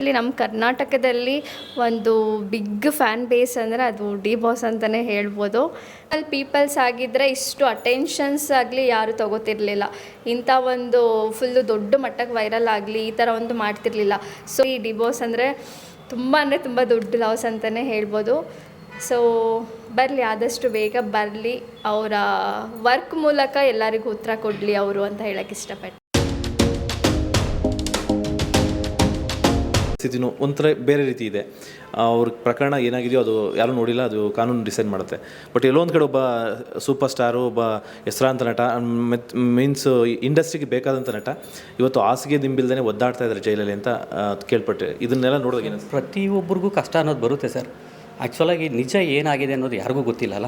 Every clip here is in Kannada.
ಇಲ್ಲಿ ನಮ್ಮ ಕರ್ನಾಟಕದಲ್ಲಿ ಒಂದು ಬಿಗ್ ಫ್ಯಾನ್ ಬೇಸ್ ಅಂದರೆ ಅದು ಡಿ ಬಾಸ್ ಅಂತಲೇ ಹೇಳ್ಬೋದು. ಅಲ್ಲಿ ಪೀಪಲ್ಸ್ ಆಗಿದ್ದರೆ ಇಷ್ಟು ಅಟೆನ್ಷನ್ಸ್ ಆಗಲಿ ಯಾರು ತಗೋತಿರ್ಲಿಲ್ಲ. ಇಂಥ ಒಂದು ಫುಲ್ಲು ದೊಡ್ಡ ಮಟ್ಟಕ್ಕೆ ವೈರಲ್ ಆಗಲಿ ಈ ಥರ ಒಂದು ಮಾಡ್ತಿರ್ಲಿಲ್ಲ. ಸೊ ಈ ಡಿ ಬಾಸ್ ಅಂದರೆ ತುಂಬ ಅಂದರೆ ತುಂಬ ದೊಡ್ಡ ಲಾಸ್ ಅಂತಲೇ ಹೇಳ್ಬೋದು. ಸೊ ಬರಲಿ, ಆದಷ್ಟು ಬೇಗ ಬರಲಿ. ಅವರ ವರ್ಕ್ ಮೂಲಕ ಎಲ್ಲರಿಗೂ ಉತ್ತರ ಕೊಡಲಿ ಅವರು ಅಂತ ಹೇಳೋಕ್ಕೆ ಇಷ್ಟಪಡ್ತೀನಿ. ಸ್ಥಿತಿನೂ ಒಂಥರ ಬೇರೆ ರೀತಿ ಇದೆ. ಅವ್ರ ಪ್ರಕರಣ ಏನಾಗಿದೆಯೋ ಅದು ಯಾರೂ ನೋಡಿಲ್ಲ, ಅದು ಕಾನೂನು ಡಿಸೈಡ್ ಮಾಡುತ್ತೆ. ಬಟ್ ಎಲ್ಲೋ ಒಂದು ಕಡೆ ಒಬ್ಬ ಸೂಪರ್ ಸ್ಟಾರು, ಒಬ್ಬ ಹೆಸರಾಂತ ನಟ ಮೆತ್, ಮೀನ್ಸ್ ಇಂಡಸ್ಟ್ರಿಗೆ ಬೇಕಾದಂಥ ನಟ, ಇವತ್ತು ಹಾಸಿಗೆ ದಿಂಬಿಲ್ದೇ ಒದ್ದಾಡ್ತಾ ಇದ್ದಾರೆ ಜೈಲಲ್ಲಿ ಅಂತ ಕೇಳ್ಪಟ್ಟೆ. ಇದನ್ನೆಲ್ಲ ನೋಡಿದಾಗ ಪ್ರತಿಯೊಬ್ಬರಿಗೂ ಕಷ್ಟ ಅನ್ನೋದು ಬರುತ್ತೆ ಸರ್. ಆ್ಯಕ್ಚುಲಾಗಿ ನಿಜ ಏನಾಗಿದೆ ಅನ್ನೋದು ಯಾರಿಗೂ ಗೊತ್ತಿಲ್ಲಲ್ಲ.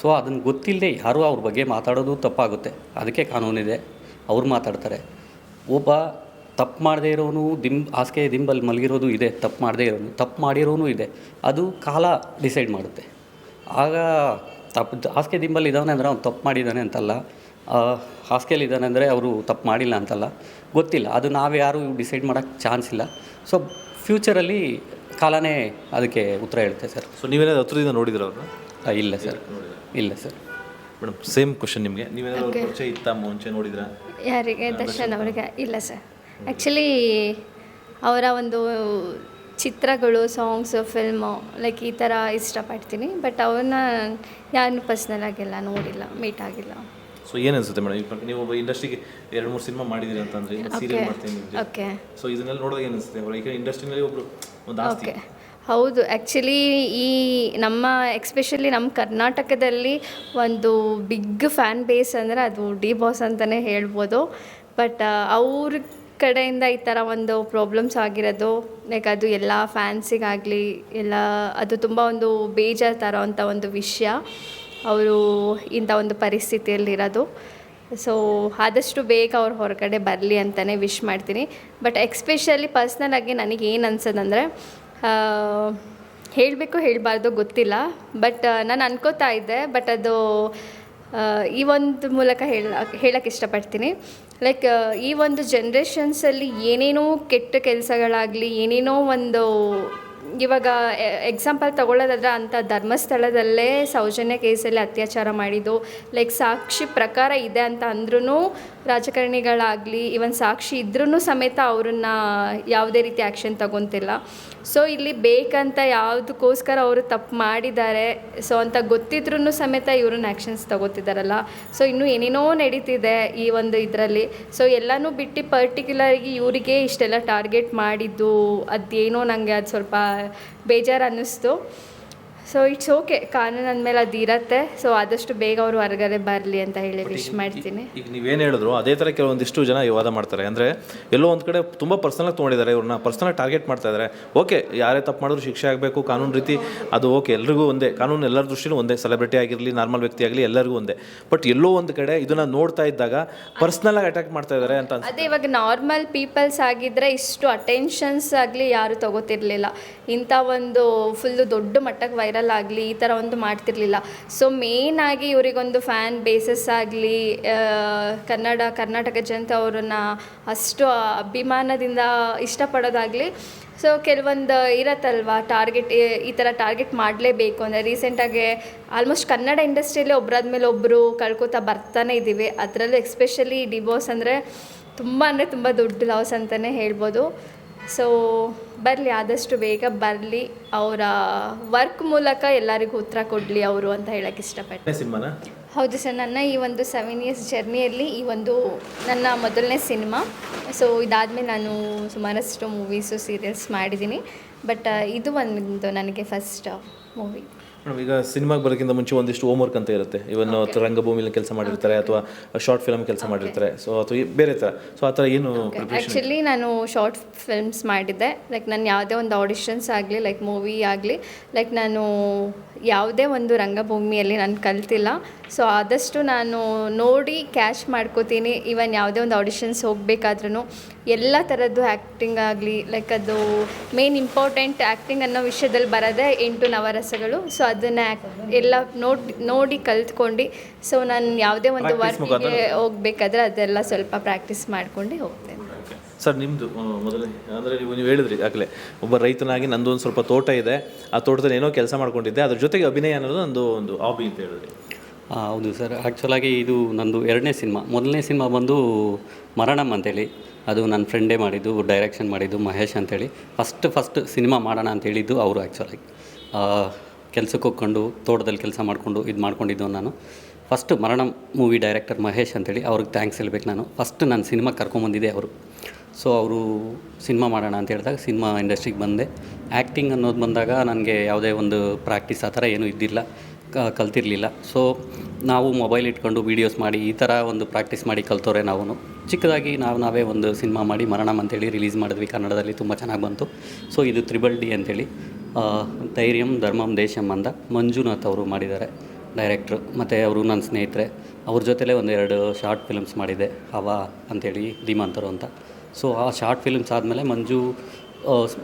ಸೊ, ಅದನ್ನು ಗೊತ್ತಿಲ್ಲದೆ ಯಾರೂ ಅವ್ರ ಬಗ್ಗೆ ಮಾತಾಡೋದು ತಪ್ಪಾಗುತ್ತೆ. ಅದಕ್ಕೆ ಕಾನೂನಿದೆ. ಅವ್ರು ಮಾತಾಡ್ತಾರೆ. ಒಬ್ಬ ತಪ್ಪು ಮಾಡದೇ ಇರೋನು ದಿಂಬ್ ಹಾಸಿಗೆ ದಿಂಬಲ್ಲಿ ಮಲಗಿರೋದು ಇದೆ ತಪ್ಪು ಮಾಡದೇ ಇರೋನು ತಪ್ಪು ಮಾಡಿರೋನು ಇದೆ. ಅದು ಕಾಲ ಡಿಸೈಡ್ ಮಾಡುತ್ತೆ. ಆಗ ತಪ್ಪು ಹಾಸಿಗೆ ದಿಂಬಲ್ಲಿ ಇದ್ದಾನೆ ಅಂದರೆ ಅವ್ನು ತಪ್ಪು ಮಾಡಿದ್ದಾನೆ ಅಂತಲ್ಲ. ಆ, ಹಾಸಿಗೆಯಲ್ಲಿ ಇದ್ದಾನೆ ಅಂದರೆ ಅವರು ತಪ್ಪು ಮಾಡಿಲ್ಲ ಅಂತಲ್ಲ. ಗೊತ್ತಿಲ್ಲ ಅದು ನಾವು ಯಾರು ಡಿಸೈಡ್ ಮಾಡೋಕ್ಕೆ ಚಾನ್ಸ್ ಇಲ್ಲ. ಸೊ ಫ್ಯೂಚರಲ್ಲಿ ಕಾಲನೇ ಅದಕ್ಕೆ ಉತ್ತರ ಹೇಳುತ್ತೆ ಸರ್. ಸೊ ನೀವೇನಾದ್ರು ಹತ್ರದಿಂದ ನೋಡಿದ್ರೆ ಅವ್ರನ್ನ? ಆ, ಇಲ್ಲ ಸರ್. ಇಲ್ಲ ಸರ್. ಮೇಡಮ್ ಸೇಮ್ ಕ್ವಶನ್ ನಿಮಗೆ. ನೀವೇನಾದ್ರು ಪರಿಚಯ ಇತ್ತ ಮುಂಚೆ ನೋಡಿದ್ರಾ? ಯಾರಿಗೆ? ದರ್ಶನ್ ಅವರಿಗೆ. ಇಲ್ಲ ಸರ್. ಆ್ಯಕ್ಚುಲಿ ಅವರ ಒಂದು ಚಿತ್ರಗಳು ಸಾಂಗ್ಸು ಫಿಲ್ಮು ಲೈಕ್ ಈ ಥರ ಇಷ್ಟಪಡ್ತೀನಿ. ಬಟ್ ಅವ್ರನ್ನ ಯಾರು ಪರ್ಸ್ನಲ್ ಆಗಿಲ್ಲ ನೋಡಿಲ್ಲ ಮೀಟ್ ಆಗಿಲ್ಲ. ಸೊ ಏನು ಅನ್ಸುತ್ತೆ ಮೇಡಮ್? ನೀವು ಒಬ್ಬ ಇಂಡಸ್ಟ್ರಿಗೆ ಎರಡು ಮೂರು ಸಿನಿಮಾ ಮಾಡಿದಿರಿ ಅಂತಂದ್ರೆ ಸೀರಿಯಲ್ ಮಾಡ್ತೀನಿ ಓಕೆ ಸೊ ಇದನ್ನೆಲ್ಲ ನೋಡಿದಾಗ ಏನು ಅನಿಸುತ್ತೆ? ಅವ್ರ ಈಗ ಇಂಡಸ್ಟ್ರಿನಲ್ಲಿ ಒಬ್ಬರು ಒಂದು ಆಸ್ತಿ. ಓಕೆ ಹೌದು. ಆ್ಯಕ್ಚುಲಿ ಈ ನಮ್ಮ ಎಕ್ಸ್ಪೆಷಲಿ ನಮ್ಮ ಕರ್ನಾಟಕದಲ್ಲಿ ಒಂದು ಬಿಗ್ ಫ್ಯಾನ್ ಬೇಸ್ ಅಂದರೆ ಅದು ಡಿ ಬಾಸ್ ಅಂತಲೇ ಹೇಳ್ಬೋದು. ಬಟ್ ಅವ್ರ ಕಡೆಯಿಂದ ಈ ಥರ ಒಂದು ಪ್ರಾಬ್ಲಮ್ಸ್ ಆಗಿರೋದು ಲೈಕ್ ಅದು ಎಲ್ಲ ಫ್ಯಾನ್ಸಿಗಾಗಲಿ ಎಲ್ಲ ಅದು ತುಂಬ ಒಂದು ಬೇಜಾರು ತರೋವಂಥ ಒಂದು ವಿಷಯ. ಅವರು ಇಂಥ ಒಂದು ಪರಿಸ್ಥಿತಿಯಲ್ಲಿರೋದು. ಸೊ ಆದಷ್ಟು ಬೇಗ ಅವ್ರು ಹೊರಗಡೆ ಬರಲಿ ಅಂತಲೇ ವಿಶ್ ಮಾಡ್ತೀನಿ. ಬಟ್ ಎಕ್ಸ್ಪೆಷಲಿ ಪರ್ಸ್ನಲಾಗಿ ನನಗೆ ಏನು ಅನ್ಸೋದಂದರೆ ಹೇಳಬೇಕು ಹೇಳಬಾರ್ದು ಗೊತ್ತಿಲ್ಲ. ಬಟ್ ನಾನು ಅನ್ಕೋತಾ ಇದ್ದೆ ಬಟ್ ಅದು ಈ ಒಂದು ಮೂಲಕ ಹೇಳ ಹೇಳಕ್ಕೆ ಇಷ್ಟಪಡ್ತೀನಿ. ಲೈಕ್ ಈ ಒಂದು ಜನ್ರೇಷನ್ಸಲ್ಲಿ ಏನೇನೋ ಕೆಟ್ಟ ಕೆಲಸಗಳಾಗಲಿ, ಏನೇನೋ ಒಂದು ಇವಾಗ ಎಕ್ಸಾಂಪಲ್ ತಗೊಳ್ಳೋದಾದ್ರೆ ಅಂಥ ಧರ್ಮಸ್ಥಳದಲ್ಲೇ ಸೌಜನ್ಯ ಕೇಸಲ್ಲಿ ಅತ್ಯಾಚಾರ ಮಾಡಿದ್ದು ಲೈಕ್ ಸಾಕ್ಷಿ ಪ್ರಕಾರ ಇದೆ ಅಂತ ಅಂದ್ರೂ ರಾಜಕಾರಣಿಗಳಾಗಲಿ ಇವನ್ ಸಾಕ್ಷಿ ಇದ್ರೂ ಸಮೇತ ಅವ್ರನ್ನ ಯಾವುದೇ ರೀತಿ ಆ್ಯಕ್ಷನ್ ತಗೊತಿಲ್ಲ. ಸೊ ಇಲ್ಲಿ ಬೇಕಂತ ಯಾವುದಕ್ಕೋಸ್ಕರ ಅವರು ತಪ್ಪು ಮಾಡಿದ್ದಾರೆ ಸೊ ಅಂತ ಗೊತ್ತಿದ್ರೂ ಸಮೇತ ಇವ್ರನ್ನ ಆ್ಯಕ್ಷನ್ಸ್ ತಗೋತಿದ್ದಾರಲ್ಲ. ಸೊ ಇನ್ನೂ ಏನೇನೋ ನಡೀತಿದೆ ಈ ಒಂದು ಇದರಲ್ಲಿ. ಸೊ ಎಲ್ಲನೂ ಬಿಟ್ಟು ಪರ್ಟಿಕ್ಯುಲರ್ಗಿ ಇವರಿಗೆ ಇಷ್ಟೆಲ್ಲ ಟಾರ್ಗೆಟ್ ಮಾಡಿದ್ದು ಅದೇನೋ ನನಗೆ ಅದು ಸ್ವಲ್ಪ ಬೇಜಾರು ಅನ್ನಿಸ್ತು ಸೊ ಇಟ್ಸ್ ಓಕೆ ಕಾನೂನು ಅಂದಮೇಲೆ ಅದು ಇರತ್ತೆ. ಸೊ ಆದಷ್ಟು ಬೇಗ ಅವರು ಹೊರಗಡೆ ಬರಲಿ ಅಂತ ಹೇಳಿ ವಿಶ್ ಮಾಡ್ತೀನಿ. ಈಗ ನೀವೇನು ಹೇಳಿದ್ರು ಅದೇ ಥರ ಕೆಲವೊಂದಿಷ್ಟು ಜನ ವಿವಾದ ವಾದ ಮಾಡ್ತಾರೆ. ಅಂದರೆ ಎಲ್ಲೋ ಒಂದು ಕಡೆ ತುಂಬ ಪರ್ಸನಲಾಗಿ ತೊಗೊಂಡಿದ್ದಾರೆ. ಇವ್ರನ್ನ ಪರ್ಸನಲ್ ಟಾರ್ಗೆಟ್ ಮಾಡ್ತಾ ಇದ್ದಾರೆ ಓಕೆ ಯಾರೇ ತಪ್ಪು ಮಾಡಿದ್ರು ಶಿಕ್ಷೆ ಆಗಬೇಕು ಕಾನೂನು ರೀತಿ ಅದು ಓಕೆ ಎಲ್ರಿಗೂ ಒಂದೇ. ಕಾನೂನು ಎಲ್ಲರ ದೃಷ್ಟಿನೂ ಒಂದೇ. ಸೆಲೆಬ್ರಿಟಿ ಆಗಿರಲಿ ನಾರ್ಮಲ್ ವ್ಯಕ್ತಿ ಆಗಲಿ ಎಲ್ಲರಿಗೂ ಒಂದೇ. ಬಟ್ ಎಲ್ಲೋ ಒಂದು ಕಡೆ ಇದನ್ನ ನೋಡ್ತಾ ಇದ್ದಾಗ ಪರ್ಸ್ನಲಾಗಿ ಅಟ್ಯಾಕ್ ಮಾಡ್ತಾ ಇದ್ದಾರೆ ಅಂತ ಅದೇ ಇವಾಗ ನಾರ್ಮಲ್ ಪೀಪಲ್ಸ್ ಆಗಿದ್ರೆ ಇಷ್ಟು ಅಟೆನ್ಷನ್ಸ್ ಆಗಲಿ ಯಾರು ತಗೋತಿರ್ಲಿಲ್ಲ. ಇಂಥ ಒಂದು ಫುಲ್ಲು ದೊಡ್ಡ ಮಟ್ಟಕ್ಕೆ ವೈರಲ್ ಆಗಲಿ ಈ ಥರ ಒಂದು ಮಾಡ್ತಿರ್ಲಿಲ್ಲ. ಸೊ ಮೇನ್ ಆಗಿ ಇವರಿಗೊಂದು ಫ್ಯಾನ್ ಬೇಸಸ್ ಆಗಲಿ ಕನ್ನಡ, ಕರ್ನಾಟಕ ಜನತೆ ಅವರನ್ನು ಅಷ್ಟು ಅಭಿಮಾನದಿಂದ ಇಷ್ಟಪಡೋದಾಗಲಿ ಸೊ ಕೆಲವೊಂದು ಇರತ್ತಲ್ವಾ ಟಾರ್ಗೆಟ್ ಈ ಥರ ಟಾರ್ಗೆಟ್ ಮಾಡಲೇಬೇಕು. ಅಂದರೆ ರೀಸೆಂಟಾಗಿ ಆಲ್ಮೋಸ್ಟ್ ಕನ್ನಡ ಇಂಡಸ್ಟ್ರಿಯಲ್ಲಿ ಒಬ್ಬರಾದ್ಮೇಲೆ ಒಬ್ಬರು ಕಳ್ಕೊತಾ ಬರ್ತಾನೆ ಇದ್ದೀವಿ. ಅದರಲ್ಲೂ ಎಕ್ಸ್ಪೆಷಲಿ ಡಿವೋರ್ಸ್ ಅಂದರೆ ತುಂಬ ಅಂದರೆ ತುಂಬ ದೊಡ್ಡ ಲಾಸ್ ಅಂತಲೇ ಹೇಳ್ಬೋದು. ಸೊ ಬರಲಿ ಆದಷ್ಟು ಬೇಗ ಬರಲಿ. ಅವರ ವರ್ಕ್ ಮೂಲಕ ಎಲ್ಲರಿಗೂ ಉತ್ತರ ಕೊಡಲಿ ಅವರು ಅಂತ ಹೇಳಕ್ಕೆ ಇಷ್ಟಪಡ್ತೀನಿ. ಸಿನಿಮಾನ? ಹೌದು ಸರ್ ನನ್ನ ಈ ಒಂದು ಸೆವೆನ್ ಇಯರ್ಸ್ ಜರ್ನಿಯಲ್ಲಿ ಈ ಒಂದು ನನ್ನ ಮೊದಲನೇ ಸಿನಿಮಾ. ಸೊ ಇದಾದಮೇಲೆ ನಾನು ಸುಮಾರಷ್ಟು ಮೂವೀಸು ಸೀರಿಯಲ್ಸ್ ಮಾಡಿದ್ದೀನಿ. ಬಟ್ ಇದು ಒಂದು ನನಗೆ ಫಸ್ಟ್ ಮೂವಿ ಮೇಡಮ್ ಈಗ ಸಿನಿಮಾಗೆ ಬರೋಕ್ಕಿಂತ ಮುಂಚೆ ಒಂದಿಷ್ಟು ಹೋಮ್ ವರ್ಕ್ ಅಂತ ಇರುತ್ತೆ. ಇವನ್ ರಂಗಭೂಮಿಲಿ ಕೆಲಸ ಮಾಡಿರ್ತಾರೆ ಅಥವಾ ಶಾರ್ಟ್ ಫಿಲಮ್ ಕೆಲಸ ಮಾಡಿರ್ತಾರೆ. ಸೊ ಅಥವಾ ಬೇರೆ ಥರ. ಸೊ ಆ ಥರ ಏನು ಆ್ಯಕ್ಚುಲಿ ನಾನು ಶಾರ್ಟ್ ಫಿಲ್ಮ್ಸ್ ಮಾಡಿದ್ದೆ. ಲೈಕ್ ನಾನು ಯಾವುದೇ ಒಂದು ಆಡಿಷನ್ಸ್ ಆಗಲಿ ಲೈಕ್ ಮೂವಿ ಆಗಲಿ ಲೈಕ್ ನಾನು ಯಾವುದೇ ಒಂದು ರಂಗಭೂಮಿಯಲ್ಲಿ ನಾನು ಕಲ್ತಿಲ್ಲ. ಸೊ ಆದಷ್ಟು ನಾನು ನೋಡಿ ಕ್ಯಾಶ್ ಮಾಡ್ಕೋತೀನಿ. ಇವನ್ ಯಾವುದೇ ಒಂದು ಆಡಿಷನ್ಸ್ ಹೋಗಬೇಕಾದ್ರೂ ಎಲ್ಲ ಥರದ್ದು ಆ್ಯಕ್ಟಿಂಗ್ ಆಗಲಿ ಲೈಕ್ ಅದು ಮೇನ್ ಇಂಪಾರ್ಟೆಂಟ್ ಆ್ಯಕ್ಟಿಂಗ್ ಅನ್ನೋ ವಿಷಯದಲ್ಲಿ ಬರೋದೇ ಎಂಟು ನವರಸಗಳು. ಸೊ ಅದನ್ನು ಎಲ್ಲ ನೋಡಿ ನೋಡಿ ಕಲ್ತ್ಕೊಂಡು ಸೊ ನಾನು ಯಾವುದೇ ಒಂದು ವರ್ಕ್ಗೆ ಹೋಗಬೇಕಾದ್ರೆ ಅದೆಲ್ಲ ಸ್ವಲ್ಪ ಪ್ರಾಕ್ಟೀಸ್ ಮಾಡ್ಕೊಂಡು ಹೋಗ್ತೇನೆ. ಸರ್ ನಿಮ್ಮದು ಮೊದಲೇ ಅಂದರೆ ನೀವು ನೀವು ಹೇಳಿದ್ರಿ ಆಗಲೇ ಒಬ್ಬ ರೈತನಾಗಿ ನಂದು ಒಂದು ಸ್ವಲ್ಪ ತೋಟ ಇದೆ. ಆ ತೋಟದಲ್ಲಿ ಏನೋ ಕೆಲಸ ಮಾಡ್ಕೊಂಡಿದ್ದೆ. ಅದ್ರ ಜೊತೆಗೆ ಅಭಿನಯ ಅನ್ನೋದು ನಂದು ಒಂದು ಹಾಬಿ ಅಂತ ಹೇಳಿದ್ರಿ. ಹೌದು ಸರ್. ಆ್ಯಕ್ಚುಲಾಗಿ ಇದು ನಂದು ಎರಡನೇ ಸಿನಿಮಾ. ಮೊದಲನೇ ಸಿನಿಮಾ ಬಂದು ಮರಣಂ ಅಂತೇಳಿ. ಅದು ನನ್ನ ಫ್ರೆಂಡೇ ಮಾಡಿದ್ದು ಡೈರೆಕ್ಷನ್ ಮಾಡಿದ್ದು, ಮಹೇಶ್ ಅಂತೇಳಿ. ಫಸ್ಟ್ ಫಸ್ಟ್ ಸಿನಿಮಾ ಮಾಡೋಣ ಅಂತ ಹೇಳಿದ್ದು ಅವರು ಆ್ಯಕ್ಚುಲಾಗಿ ಕೆಲಸಕ್ಕೆ ಹೋಗ್ಕೊಂಡು, ತೋಟದಲ್ಲಿ ಕೆಲಸ ಮಾಡಿಕೊಂಡು, ಇದು ಮಾಡ್ಕೊಂಡಿದ್ದು ನಾನು. First Maranam movie director Mahesh ಅಂತೇಳಿ, ಅವ್ರಿಗೆ ಥ್ಯಾಂಕ್ಸ್ ಹೇಳ್ಬೇಕು ನಾನು. ಫಸ್ಟ್ ನಾನು ಸಿನಿಮಾ ಕರ್ಕೊಂಬಂದಿದ್ದೆ ಅವರು. ಸೊ ಅವರು ಸಿನಿಮಾ ಮಾಡೋಣ ಅಂತ ಹೇಳಿದಾಗ ಸಿನಿಮಾ ಇಂಡಸ್ಟ್ರಿಗೆ ಬಂದೆ. ಆ್ಯಕ್ಟಿಂಗ್ ಅನ್ನೋದು ಬಂದಾಗ ನನಗೆ ಯಾವುದೇ ಒಂದು ಪ್ರಾಕ್ಟೀಸ್ ಆ ಥರ ಏನೂ ಇದ್ದಿಲ್ಲ. ಕಲ್ತಿರಲಿಲ್ಲ. ಸೊ ನಾವು ಮೊಬೈಲ್ ಇಟ್ಕೊಂಡು ವೀಡಿಯೋಸ್ ಮಾಡಿ, ಈ ಥರ ಒಂದು ಪ್ರಾಕ್ಟೀಸ್ ಮಾಡಿ ಕಲ್ತವ್ರೆ ನಾವು ಚಿಕ್ಕದಾಗಿ ನಾವು, ನಾವೇ ಒಂದು ಸಿನಿಮಾ ಮಾಡಿ ಮರಣಂ ಅಂತೇಳಿ ರಿಲೀಸ್ ಮಾಡಿದ್ವಿ. ಕನ್ನಡದಲ್ಲಿ ತುಂಬ ಚೆನ್ನಾಗಿ ಬಂತು. ಸೊ ಇದು ತ್ರಿಬಲ್ ಡಿ ಅಂತೇಳಿ. ಧೈರ್ಯಂ, ಧರ್ಮಂ ದೇಶಂ ಅಂದ ಮಂಜುನಾಥ್ ಅವರು ಮಾಡಿದ್ದಾರೆ ಡೈರೆಕ್ಟ್ರು ಮತ್ತು ಅವರು ನನ್ನ ಸ್ನೇಹಿತರೆ. ಅವ್ರ ಜೊತೆಲೇ ಒಂದೆರಡು ಶಾರ್ಟ್ ಫಿಲ್ಮ್ಸ್ ಮಾಡಿದೆ, ಹವಾ ಅಂತೇಳಿ ಧೀಮಂತರು ಅಂತ. ಸೊ ಆ ಶಾರ್ಟ್ ಫಿಲ್ಮ್ಸ್ ಆದಮೇಲೆ ಮಂಜು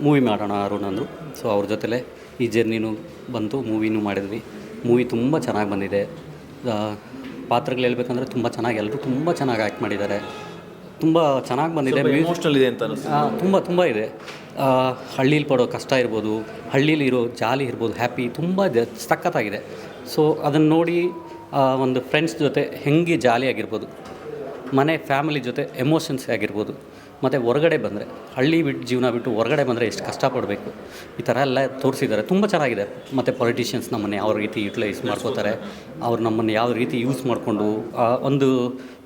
ಮೂವಿ ಮಾಡೋಣ ಅರುಣ್ ಅಂದರು. ಸೊ ಅವ್ರ ಜೊತೆಲೇ ಈ ಜರ್ನಿನೂ ಬಂತು ಮೂವಿನೂ ಮಾಡಿದ್ವಿ. ಮೂವಿ ತುಂಬ ಚೆನ್ನಾಗಿ ಬಂದಿದೆ. ಪಾತ್ರಗಳು ಹೇಳ್ಬೇಕಂದ್ರೆ ತುಂಬ ಚೆನ್ನಾಗಿ ಎಲ್ಲರೂ ತುಂಬ ಚೆನ್ನಾಗಿ ಆ್ಯಕ್ಟ್ ಮಾಡಿದ್ದಾರೆ. ತುಂಬ ಚೆನ್ನಾಗಿ ಬಂದಿದೆ. ಇದೆ ಅಂತ ತುಂಬ ತುಂಬ ಇದೆ. ಹಳ್ಳೀಲಿ ಪಡೋ ಕಷ್ಟ ಇರ್ಬೋದು ಹಳ್ಳೀಲಿ ಇರೋ ಜಾಲಿ ಇರ್ಬೋದು ಹ್ಯಾಪಿ ತುಂಬ ಇದೆ ಸಖತ್ತಾಗಿದೆ. ಸೊ ಅದನ್ನು ನೋಡಿ ಒಂದು ಫ್ರೆಂಡ್ಸ್ ಜೊತೆ ಹೆಂಗೆ ಜಾಲಿಯಾಗಿರ್ಬೋದು ಮನೆ ಫ್ಯಾಮಿಲಿ ಜೊತೆ ಎಮೋಷನ್ಸ್ ಆಗಿರ್ಬೋದು ಮತ್ತು ಹೊರಗಡೆ ಬಂದರೆ, ಹಳ್ಳಿ ಬಿಟ್ಟು ಜೀವನ ಬಿಟ್ಟು ಹೊರಗಡೆ ಬಂದರೆ ಎಷ್ಟು ಕಷ್ಟಪಡಬೇಕು. ಈ ಥರ ಎಲ್ಲ ತೋರಿಸಿದ್ದಾರೆ. ತುಂಬ ಚೆನ್ನಾಗಿದೆ. ಮತ್ತು ಪೊಲಿಟಿಷಿಯನ್ಸ್ ನಮ್ಮನ್ನು ಯಾವ ರೀತಿ ಯುಟಿಲೈಸ್ ಮಾಡ್ಕೋತಾರೆ. ಅವ್ರು ನಮ್ಮನ್ನು ಯಾವ ರೀತಿ ಯೂಸ್ ಮಾಡಿಕೊಂಡು ಒಂದು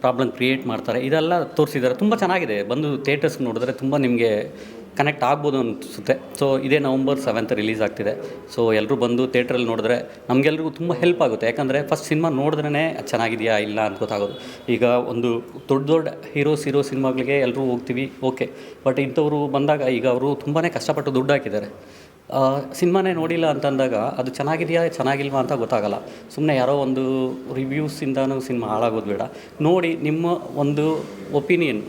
ಪ್ರಾಬ್ಲಮ್ ಕ್ರಿಯೇಟ್ ಮಾಡ್ತಾರೆ. ಇದೆಲ್ಲ ತೋರಿಸಿದ್ದಾರೆ. ತುಂಬ ಚೆನ್ನಾಗಿದೆ. ಬಂದು ಥಿಯೇಟರ್ಸ್ ನೋಡಿದ್ರೆ ತುಂಬ ನಿಮಗೆ ಕನೆಕ್ಟ್ ಆಗ್ಬೋದು ಅನಿಸುತ್ತೆ. ಸೊ ಇದೇ ನವಂಬರ್ ಸೆವೆಂತ್ ರಿಲೀಸ್ ಆಗ್ತಿದೆ. ಸೊ ಎಲ್ಲರೂ ಬಂದು ಥಿಯೇಟ್ರಲ್ಲಿ ನೋಡಿದ್ರೆ ನಮಗೆಲ್ರಿಗೂ ತುಂಬ ಹೆಲ್ಪ್ ಆಗುತ್ತೆ. ಯಾಕಂದರೆ ಫಸ್ಟ್ ಸಿನಿಮಾ ನೋಡಿದ್ರೇ ಚೆನ್ನಾಗಿದೆಯಾ ಇಲ್ಲ ಅಂತ ಗೊತ್ತಾಗೋದು. ಈಗ ಒಂದು ದೊಡ್ಡ ದೊಡ್ಡ ಹೀರೋಸ್ ಹೀರೋ ಸಿನಿಮಾಗಳಿಗೆ ಎಲ್ಲರೂ ಹೋಗ್ತೀವಿ ಓಕೆ ಬಟ್ ಇಂಥವ್ರು ಬಂದಾಗ ಈಗ ಅವರು ತುಂಬಾ ಕಷ್ಟಪಟ್ಟು ದುಡ್ಡು ಹಾಕಿದ್ದಾರೆ. ಸಿನಿಮಾನೇ ನೋಡಿಲ್ಲ ಅಂತಂದಾಗ ಅದು ಚೆನ್ನಾಗಿದೆಯಾ, ಚೆನ್ನಾಗಿಲ್ವಾ ಅಂತ ಗೊತ್ತಾಗಲ್ಲ. ಸುಮ್ಮನೆ ಯಾರೋ ಒಂದು ರಿವ್ಯೂಸಿಂದನೂ ಸಿನಿಮಾ ಹಾಳಾಗೋದು ಬೇಡ. ನೋಡಿ ನಿಮ್ಮ ಒಂದು ಒಪಿನಿಯನ್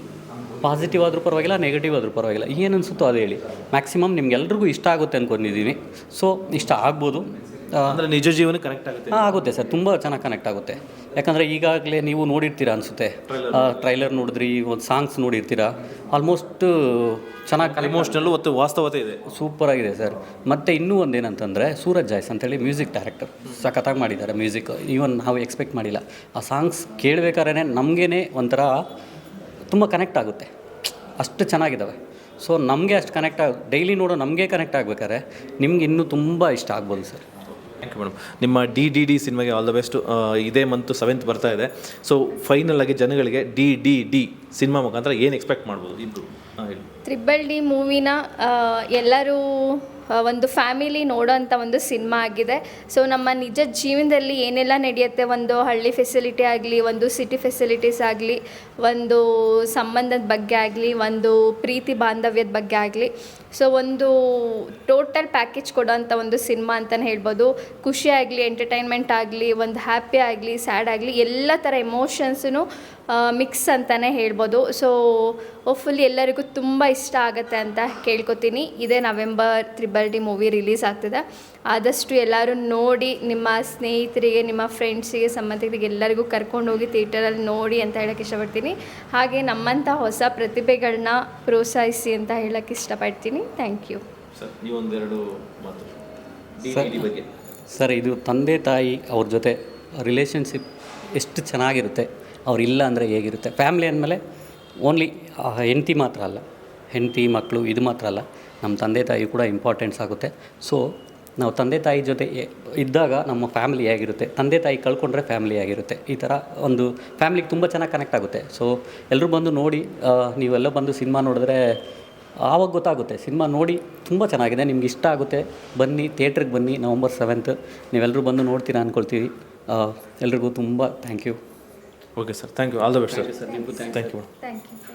ಪಾಸಿಟಿವ್ ಆದರೂ ಪರವಾಗಿಲ್ಲ ನೆಗೆಟಿವ್ ಆದರೂ ಪರವಾಗಿಲ್ಲ. ಏನು ಅನಿಸುತ್ತೋ ಅದು ಹೇಳಿ. ಮ್ಯಾಕ್ಸಿಮಮ್ ನಿಮ್ಗೆಲ್ರಿಗೂ ಇಷ್ಟ ಆಗುತ್ತೆ ಅಂದ್ಕೊಂಡಿದ್ದೀನಿ ಸೊ ಇಷ್ಟ ಆಗ್ಬೋದು. ಅಂದರೆ ನಿಜ ಜೀವನ ಕನೆಕ್ಟ್ ಆಗುತ್ತೆ. ಹಾಂ ಆಗುತ್ತೆ ಸರ್. ತುಂಬ ಚೆನ್ನಾಗಿ ಕನೆಕ್ಟ್ ಆಗುತ್ತೆ. ಯಾಕಂದರೆ ಈಗಾಗಲೇ ನೀವು ನೋಡಿರ್ತೀರಾ ಅನಿಸುತ್ತೆ. ಟ್ರೈಲರ್ ನೋಡಿದ್ರಿ ಒಂದು ಸಾಂಗ್ಸ್ ನೋಡಿರ್ತೀರಾ. ಆಲ್ಮೋಸ್ಟ್ ಚೆನ್ನಾಗಿ ಇಮೋಷ್ನಲ್ಲು ಮತ್ತು ವಾಸ್ತವತೆ ಇದೆ. ಸೂಪರ್ ಆಗಿದೆ ಸರ್. ಮತ್ತು ಇನ್ನೂ ಒಂದೇನಂತಂದರೆ ಸೂರಜ್ ಜಾಯ್ಸ್ ಅಂತೇಳಿ ಮ್ಯೂಸಿಕ್ ಡೈರೆಕ್ಟರ್ ಸಖತ್ತಾಗಿ ಮಾಡಿದ್ದಾರೆ ಮ್ಯೂಸಿಕ್ ಈವನ್ ನಾವು ಎಕ್ಸ್ಪೆಕ್ಟ್ ಮಾಡಿಲ್ಲ. ಆ ಸಾಂಗ್ಸ್ ಕೇಳಬೇಕಾದ್ರೆ ನಮಗೇ ಒಂಥರ ತುಂಬ ಕನೆಕ್ಟ್ ಆಗುತ್ತೆ. ಅಷ್ಟು ಚೆನ್ನಾಗಿದ್ದಾವೆ ಸೊ ನಮಗೆ ಅಷ್ಟು ಕನೆಕ್ಟ್ ಆಗ ಡೈಲಿ ನೋಡೋ ನಮಗೆ ಕನೆಕ್ಟ್ ಆಗಬೇಕಾದ್ರೆ ನಿಮ್ಗೆ ಇನ್ನೂ ತುಂಬ ಇಷ್ಟ ಆಗ್ಬೋದು ಸರ್. ಥ್ಯಾಂಕ್ ಯು ಮೇಡಮ್ ನಿಮ್ಮ ಡಿ ಡಿ ಡಿ ಸಿನಿಮಾಗೆ ಆಲ್ ದ ಬೆಸ್ಟ್ ಇದೇ ಮಂತು ಸೆವೆಂತ್ ಬರ್ತಾ ಇದೆ. ಸೊ ಫೈನಲ್ ಆಗಿ ಜನಗಳಿಗೆ ಡಿ ಡಿ ಡಿ ಸಿನಿಮಾ ಮುಖಾಂತರ ಏನು ಎಕ್ಸ್ಪೆಕ್ಟ್ ಮಾಡ್ಬೋದು? ಇಬ್ಬರು ಹಾಂ ತ್ರಿಬಲ್ ಡಿ ಮೂವಿನ ಎಲ್ಲರೂ ಒಂದು ಫ್ಯಾಮಿಲಿ ನೋಡೋಂಥ ಒಂದು ಸಿನಿಮಾ ಆಗಿದೆ. ಸೊ ನಮ್ಮ ನಿಜ ಜೀವನದಲ್ಲಿ ಏನೆಲ್ಲ ನಡೆಯುತ್ತೆ? ಒಂದು ಹಳ್ಳಿ ಫೆಸಿಲಿಟಿ ಆಗಲಿ, ಒಂದು ಸಿಟಿ ಫೆಸಿಲಿಟೀಸ್ ಆಗಲಿ, ಒಂದು ಸಂಬಂಧದ ಬಗ್ಗೆ ಆಗಲಿ, ಒಂದು ಪ್ರೀತಿ ಬಾಂಧವ್ಯದ ಬಗ್ಗೆ ಆಗಲಿ ಸೊ ಒಂದು ಟೋಟಲ್ ಪ್ಯಾಕೇಜ್ ಕೊಡೋಂಥ ಒಂದು ಸಿನಿಮಾ ಅಂತಲೇ ಹೇಳ್ಬೋದು. ಖುಷಿ ಆಗಲಿ ಎಂಟರ್ಟೈನ್ಮೆಂಟ್ ಆಗಲಿ, ಒಂದು ಹ್ಯಾಪಿ ಆಗಲಿ ಸ್ಯಾಡ್ ಆಗಲಿ, ಎಲ್ಲ ಥರ ಎಮೋಷನ್ಸೂ ಮಿಕ್ಸ್ ಅಂತಲೇ ಹೇಳ್ಬೋದು. ಸೊ ಹೋಪ್ಫುಲಿ ಎಲ್ಲರಿಗೂ ತುಂಬ ಇಷ್ಟ ಆಗುತ್ತೆ ಅಂತ ಕೇಳ್ಕೊತೀನಿ. ಇದೇ November triple D movie release ಆಗ್ತಿದೆ. ಆದಷ್ಟು ಎಲ್ಲರೂ ನೋಡಿ ನಿಮ್ಮ ಸ್ನೇಹಿತರಿಗೆ ನಿಮ್ಮ ಫ್ರೆಂಡ್ಸಿಗೆ ಸಂಬಂಧಿಕರಿಗೆ ಎಲ್ಲರಿಗೂ ಕರ್ಕೊಂಡು ಹೋಗಿ ಥಿಯೇಟರಲ್ಲಿ ನೋಡಿ ಅಂತ ಹೇಳಕ್ಕೆ ಇಷ್ಟಪಡ್ತೀನಿ. ಹಾಗೆ ನಮ್ಮಂಥ ಹೊಸ ಪ್ರತಿಭೆಗಳನ್ನ ಪ್ರೋತ್ಸಾಹಿಸಿ ಅಂತ ಹೇಳಕ್ಕೆ ಇಷ್ಟಪಡ್ತೀನಿ. ಥ್ಯಾಂಕ್ ಯು ಸರ್ ನೀವೊಂದೆರಡು ಮಾತು. D sir. ಬಗ್ಗೆ. ಸರ್ ಇದು ತಂದೆ ತಾಯಿ ಅವ್ರ ಜೊತೆ ರಿಲೇಷನ್ಶಿಪ್ ಎಷ್ಟು ಚೆನ್ನಾಗಿರುತ್ತೆ ಅವ್ರು ಇಲ್ಲ ಅಂದರೆ ಹೇಗಿರುತ್ತೆ? ಫ್ಯಾಮ್ಲಿ ಅಂದಮೇಲೆ ಓನ್ಲಿ ಹೆಂಡತಿ ಮಾತ್ರ ಅಲ್ಲ. ಹೆಂಡತಿ ಮಕ್ಕಳು ಇದು ಮಾತ್ರ ಅಲ್ಲ. ನಮ್ಮ ತಂದೆ ತಾಯಿ ಕೂಡ ಇಂಪಾರ್ಟೆನ್ಸ್ ಆಗುತ್ತೆ. ಸೊ ನಾವು ತಂದೆ ತಾಯಿ ಜೊತೆ ಇದ್ದಾಗ ನಮ್ಮ ಫ್ಯಾಮಿಲಿ ಆಗಿರುತ್ತೆ ತಂದೆ ತಾಯಿ ಕಳ್ಕೊಂಡ್ರೆ ಫ್ಯಾಮಿಲಿ ಆಗಿರುತ್ತೆ ಈ ಥರ ಒಂದು ಫ್ಯಾಮ್ಲಿಗೆ ತುಂಬ ಚೆನ್ನಾಗಿ ಕನೆಕ್ಟ್ ಆಗುತ್ತೆ. ಸೊ ಎಲ್ಲರೂ ಬಂದು ನೋಡಿ ನೀವೆಲ್ಲ ಬಂದು ಸಿನಿಮಾ ನೋಡಿದ್ರೆ ಆವಾಗ ಗೊತ್ತಾಗುತ್ತೆ. ಸಿನಿಮಾ ನೋಡಿ ತುಂಬ ಚೆನ್ನಾಗಿದೆ ನಿಮ್ಗೆ ಇಷ್ಟ ಆಗುತ್ತೆ. ಬನ್ನಿ ಥಿಯೇಟ್ರಿಗೆ ಬನ್ನಿ ನವಂಬರ್ ಸೆವೆಂತ್. ನೀವೆಲ್ಲರೂ ಬಂದು ನೋಡ್ತೀರಾ ಅಂದ್ಕೊಳ್ತೀವಿ ಎಲ್ರಿಗೂ ತುಂಬ thank you. Okay sir thank you all the best sir ನಿಮಗೂ ಥ್ಯಾಂಕ್ ಯು ಥ್ಯಾಂಕ್ ಯು